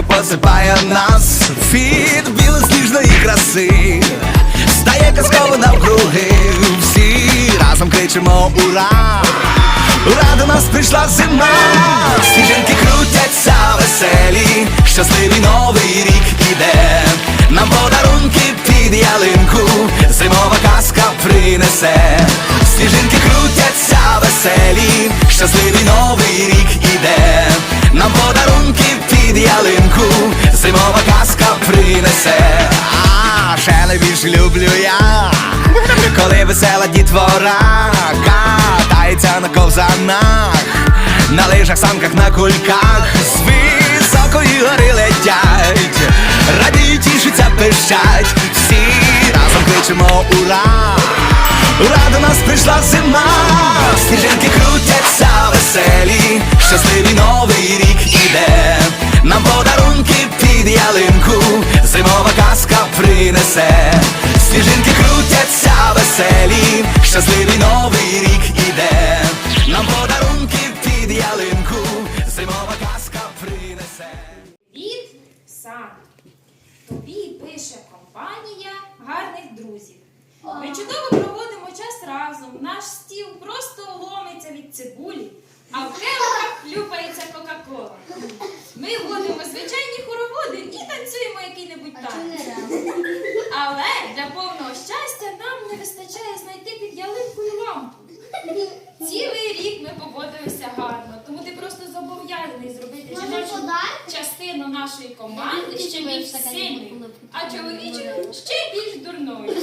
легенько посипає нас. Від білосніжної краси, стає казково навкруги, всі разом кричимо ура! Ура, до нас прийшла зима, сніжинки крутяться веселі, щасливий новий рік іде, нам подарунки під ялинку, зимова казка принесе, сніжинки крутяться веселі, щасливий новий рік весела дітвора. Катається на ковзанах, на лижах, санках, на кульках, з високої гори летять, радіють, тішаться, пищать, всі разом кричимо ура! Ура, до нас прийшла зима, сніжинки крутяться веселі, щасливий новий рік іде, нам подарунки під ялинку, зимова казка принесе, сніжинки крутяться веселі, щасливий новий рік іде, нам подарунки під ялинку, зимова казка принесе. Від сам. Тобі пише компанія гарних друзів. Ми чудово проводимо час разом. Наш стіл просто ломиться від цибулі, а в келихах хлюпається Кока-Кола. Ми водимо частину нашої команди ще більш сильною, а чоловічу ще більш дурною.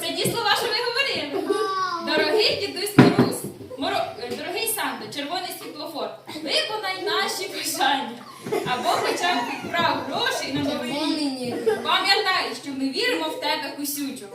Це ті слова, що ви говорили. Дорогий дідусь Мороз, Моро... е, дорогий Санто, червоний світлофор, виконай наші бажання. Або хоча б відправ грошей на новий рік. Пам'ятай, що ми віримо в тебе кусючого.